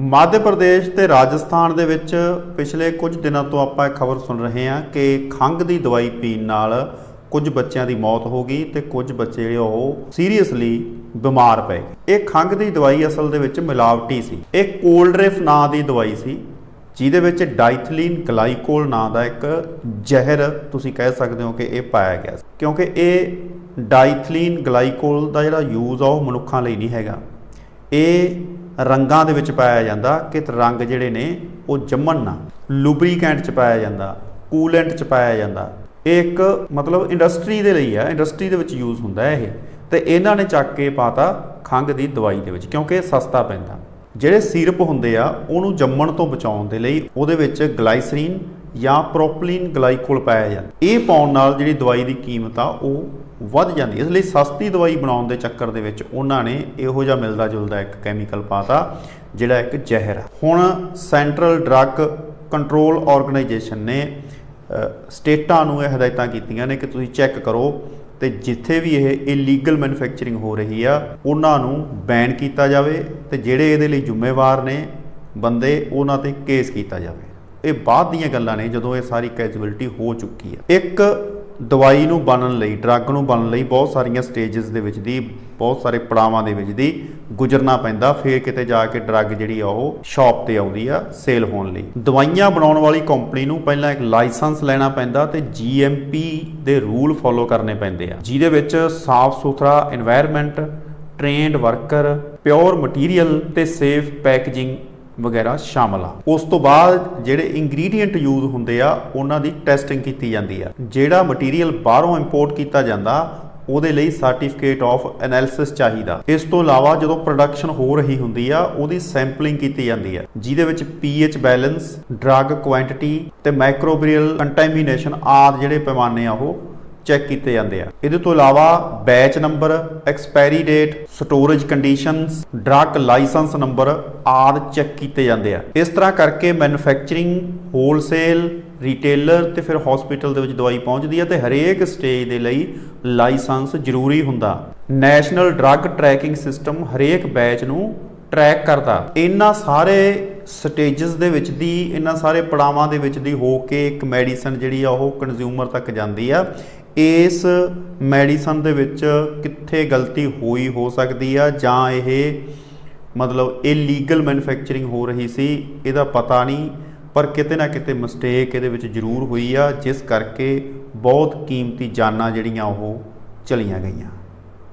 ਮੱਧ ਪ੍ਰਦੇਸ਼ ਤੇ ਰਾਜਸਥਾਨ ਦੇ ਵਿੱਚ ਪਿਛਲੇ ਕੁਝ ਦਿਨਾਂ ਤੋਂ ਆਪਾਂ ਇਹ ਖਬਰ ਸੁਣ ਰਹੇ ਹਾਂ ਕਿ ਖੰਘ ਦੀ ਦਵਾਈ ਪੀਣ ਨਾਲ ਕੁਝ ਬੱਚਿਆਂ ਦੀ ਮੌਤ ਹੋ ਗਈ ਤੇ ਕੁਝ ਬੱਚੇ ਜਿਹੜੇ ਉਹ ਸੀਰੀਅਸਲੀ ਬਿਮਾਰ ਪਏ ਇਹ ਖੰਘ ਦੀ ਦਵਾਈ ਅਸਲ ਦੇ ਵਿੱਚ ਮਿਲਾਵਟੀ ਸੀ। ਇਹ ਕੋਲਡਰੇਫ ਨਾਂ ਦੀ ਦਵਾਈ ਸੀ, ਜਿਹਦੇ ਵਿੱਚ ਡਾਈਥਲੀਨ ਗਲਾਈਕੋਲ ਨਾਂ ਦਾ ਇੱਕ ਜ਼ਹਿਰ ਤੁਸੀਂ ਕਹਿ ਸਕਦੇ ਹੋ ਕਿ ਇਹ ਪਾਇਆ ਗਿਆ ਸੀ। ਕਿਉਂਕਿ ਇਹ ਡਾਈਥਲੀਨ ਗਲਾਈਕੋਲ ਦਾ ਜਿਹੜਾ ਯੂਜ਼ ਆ ਉਹ ਮਨੁੱਖਾਂ ਲਈ ਨਹੀਂ ਹੈਗਾ। ਇਹ ਰੰਗਾਂ ਦੇ ਵਿੱਚ ਪਾਇਆ ਜਾਂਦਾ ਕਿ ਰੰਗ ਜਿਹੜੇ ਨੇ ਉਹ ਜੰਮਣ ਨਾ। ਲੂਬਰੀਕੈਂਟ ਚ ਪਾਇਆ ਜਾਂਦਾ ਕੂਲੈਂਟ ਚ ਪਾਇਆ ਜਾਂਦਾ। ਇਹ ਇੱਕ ਮਤਲਬ ਇੰਡਸਟਰੀ ਦੇ ਲਈ ਆ ਇੰਡਸਟਰੀ ਦੇ ਵਿੱਚ ਯੂਜ਼ ਹੁੰਦਾ ਹੈ ਇਹ। ਤੇ ਇਹਨਾਂ ਨੇ ਚੱਕ ਕੇ ਪਾਤਾ ਖੰਘ ਦੀ ਦਵਾਈ ਦੇ ਵਿੱਚ, ਕਿਉਂਕਿ ਇਹ ਸਸਤਾ ਪੈਂਦਾ। ਜਿਹੜੇ ਸੀਰਪ ਹੁੰਦੇ ਆ, ਉਹਨੂੰ ਜੰਮਣ ਤੋਂ ਬਚਾਉਣ ਦੇ ਲਈ ਉਹਦੇ ਵਿੱਚ ਗਲਾਈਸਰੀਨ ਜਾਂ ਪ੍ਰੋਪਲੀਨ ਗਲਾਈਕੋਲ ਪਾਇਆ ਜਾਂਦਾ। ਇਹ ਪਾਉਣ ਨਾਲ ਜਿਹੜੀ ਦਵਾਈ ਦੀ ਕੀਮਤ ਆ, ਉਹ ਵੱਧ ਜਾਂਦੀ ਇਸ ਲਈ ਸਸਤੀ ਦਵਾਈ ਬਣਾਉਣ ਦੇ ਚੱਕਰ ਦੇ ਵਿੱਚ ਉਹਨਾਂ ਨੇ ਇਹੋ ਜਿਹਾ ਮਿਲਦਾ ਜੁਲਦਾ ਇੱਕ ਕੈਮੀਕਲ ਪਾਤਾ ਜਿਹੜਾ ਇੱਕ ਜ਼ਹਿਰ ਆ। ਹੁਣ ਸੈਂਟਰਲ ਡਰੱਗ ਕੰਟਰੋਲ ਆਰਗੇਨਾਈਜੇਸ਼ਨ ਨੇ ਸਟੇਟਾਂ ਨੂੰ ਇਹ ਹਦਾਇਤਾਂ ਕੀਤੀਆਂ ਨੇ ਕਿ ਤੁਸੀਂ ਚੈੱਕ ਕਰੋ ਤੇ ਜਿੱਥੇ ਵੀ ਇਹ ਇਲੀਗਲ ਮੈਨੂਫੈਕਚਰਿੰਗ ਹੋ ਰਹੀ ਆ, ਉਹਨਾਂ ਨੂੰ ਬੈਨ ਕੀਤਾ ਜਾਵੇ ਤੇ ਜਿਹੜੇ ਇਹਦੇ ਲਈ ਜ਼ਿੰਮੇਵਾਰ ਨੇ ਬੰਦੇ, ਉਹਨਾਂ ਤੇ ਕੇਸ ਕੀਤਾ ਜਾਵੇ। ਇਹ ਬਾਅਦ ਦੀਆਂ ਗੱਲਾਂ ਨੇ ਜਦੋਂ ਇਹ ਸਾਰੀ ਕੈਜੂਅਲਟੀ ਹੋ ਚੁੱਕੀ ਹੈ। ਇੱਕ, ਦਵਾਈ ਨੂੰ ਬਣਨ ਲਈ ਡਰੱਗ ਨੂੰ ਬਣਨ ਲਈ ਬਹੁਤ ਸਾਰੀਆਂ ਸਟੇजेस ਦੇ ਵਿੱਚ ਦੀ, ਬਹੁਤ ਸਾਰੇ ਪੜਾਵਾਂ ਦੇ ਵਿੱਚ ਦੀ ਗੁਜ਼ਰਨਾ ਪੈਂਦਾ। ਫਿਰ ਕਿਤੇ ਜਾ ਕੇ ਡਰੱਗ ਜਿਹੜੀ ਆ ਉਹ ਸ਼ਾਪ ਤੇ ਆਉਂਦੀ ਆ ਸੇਲ ਹੋਣ ਲਈ। ਦਵਾਈਆਂ ਬਣਾਉਣ ਵਾਲੀ ਕੰਪਨੀ ਨੂੰ ਪਹਿਲਾਂ ਇੱਕ ਲਾਇਸੈਂਸ ਲੈਣਾ ਪੈਂਦਾ ਤੇ GMP ਦੇ ਰੂਲ ਫੋਲੋ ਕਰਨੇ ਪੈਂਦੇ ਆ। ਜਿਹਦੇ ਵਿੱਚ ਸਾਫ਼ ਸੁਥਰਾ environment trained worker pure material ਤੇ ਸੇਫ ਪੈਕੇਜਿੰਗ ਵਗੈਰਾ ਸ਼ਾਮਲ ਆ। ਉਸ ਤੋਂ ਬਾਅਦ ਜਿਹੜੇ ਇੰਗਰੀਡੀਐਂਟ ਯੂਜ਼ ਹੁੰਦੇ ਆ, ਉਹਨਾਂ ਦੀ ਟੈਸਟਿੰਗ ਕੀਤੀ ਜਾਂਦੀ ਆ। ਜਿਹੜਾ ਮਟੀਰੀਅਲ ਬਾਹਰੋਂ ਇੰਪੋਰਟ ਕੀਤਾ ਜਾਂਦਾ, ਉਹਦੇ ਲਈ ਸਰਟੀਫਿਕੇਟ ਆਫ ਐਨਾਲਿਸਿਸ ਚਾਹੀਦਾ। ਇਸ ਤੋਂ ਇਲਾਵਾ ਜਦੋਂ ਪ੍ਰੋਡਕਸ਼ਨ ਹੋ ਰਹੀ ਹੁੰਦੀ ਆ, ਉਹਦੀ ਸੈਂਪਲਿੰਗ ਕੀਤੀ ਜਾਂਦੀ ਆ। ਜਿਹਦੇ ਵਿੱਚ ਪੀਐਚ ਬੈਲੈਂਸ ਡਰੱਗ ਕੁਆਂਟੀਟੀ ਤੇ ਮਾਈਕਰੋਬਰੀਅਲ ਕੰਟੈਮੀਨੇਸ਼ਨ ਆਦਿ ਜਿਹੜੇ ਪੈਮਾਨੇ ਆ ਉਹ ਚੈੱਕ ਕੀਤੇ ਜਾਂਦੇ ਆ। ਇਹਦੇ ਤੋਂ ਇਲਾਵਾ batch number, expiry date, storage conditions, drug licence number ਆਦਿ ਚੈੱਕ ਕੀਤੇ ਜਾਂਦੇ ਆ। ਇਸ ਤਰ੍ਹਾਂ ਕਰਕੇ ਮੈਨੂਫੈਕਚਰਿੰਗ, ਹੋਲਸੇਲ, ਰਿਟੇਲਰ ਤੇ ਫਿਰ ਹਸਪੀਟਲ ਦੇ ਵਿੱਚ ਦਵਾਈ ਪਹੁੰਚਦੀ ਹੈ ਤੇ ਹਰੇਕ ਸਟੇਜ ਦੇ ਲਈ ਲਾਇਸੈਂਸ ਜ਼ਰੂਰੀ ਹੁੰਦਾ। ਨੈਸ਼ਨਲ ਡਰੱਗ ਟਰੈਕਿੰਗ ਸਿਸਟਮ ਹਰੇਕ ਬੈਚ ਨੂੰ ਟਰੈਕ ਕਰਦਾ। ਇਹਨਾਂ ਸਾਰੇ ਸਟੇजेस ਦੇ ਵਿੱਚ ਦੀ, ਇਹਨਾਂ ਸਾਰੇ ਪੜਾਵਾਂ ਦੇ ਵਿੱਚ ਦੀ ਹੋ ਕੇ ਇੱਕ ਮੈਡੀਸਨ ਜਿਹੜੀ ਆ ਉਹ ਕੰਜ਼ਿਊਮਰ ਤੱਕ ਜਾਂਦੀ ਆ। ਇਸ ਮੈਡੀਸਨ ਦੇ ਵਿੱਚ ਕਿੱਥੇ ਗਲਤੀ ਹੋਈ ਹੋ ਸਕਦੀ ਆ ਜਾਂ ਇਹ ਮਤਲਬ ਇਲੀਗਲ ਮੈਨੂਫੈਕਚਰਿੰਗ ਹੋ ਰਹੀ ਸੀ, ਇਹਦਾ ਪਤਾ ਨਹੀਂ, ਪਰ ਕਿਤੇ ਨਾ ਕਿਤੇ ਮਿਸਟੇਕ ਇਹਦੇ ਵਿੱਚ ਜ਼ਰੂਰ ਹੋਈ ਆ, ਜਿਸ ਕਰਕੇ ਬਹੁਤ ਕੀਮਤੀ ਜਾਨਾਂ ਜਿਹੜੀਆਂ ਉਹ ਚਲੀਆਂ ਗਈਆਂ।